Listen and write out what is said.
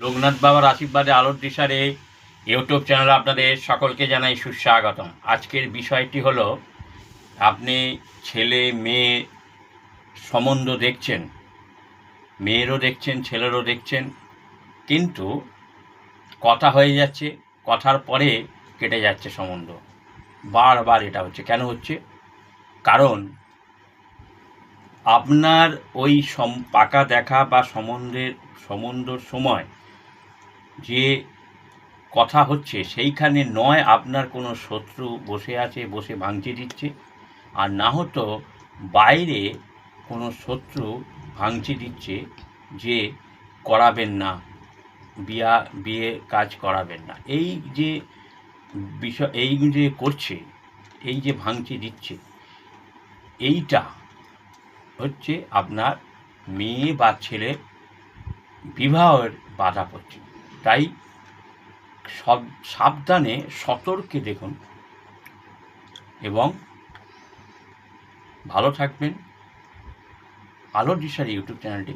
লোকনাথ বাবার আশীর্বাদে আলোর দিশারে ইউটিউব চ্যানেলে আপনাদের সকলকে জানাই সুস্বাগতম। আজকের বিষয়টি হলো, আপনি ছেলে, মেয়ে সম্বন্ধ দেখছেন, মেয়েরও দেখছেন, ছেলেরও দেখছেন, কিন্তু কথা হয়ে যাচ্ছে, কথার পরে কেটে যাচ্ছে সম্বন্ধ। বারবার এটা হচ্ছে। কেন হচ্ছে? কারণ আপনার ওই পাকা দেখা বা সম্বন্ধের সম্বন্ধর সময় যে কথা হচ্ছে, সেইখানে নয় আপনার কোনো শত্রু বসে আছে, বসে ভাঙচি দিচ্ছে। আর না হতো বাইরে কোনো শত্রু ভাঙচি দিচ্ছে যে করাবেন না, বিয়া, বিয়ে কাজ করাবেন না। এই যে বিষয়, এই যে করছে, এই যে ভাঙচি দিচ্ছে, এইটা হচ্ছে আপনার মেয়ে বা ছেলে বিবাহের বাধা পড়ছে। তাই সব সাবধানে সতর্কে দেখুন এবং ভালো থাকবেন। আলো দিশার ইউটিউব চ্যানেলটি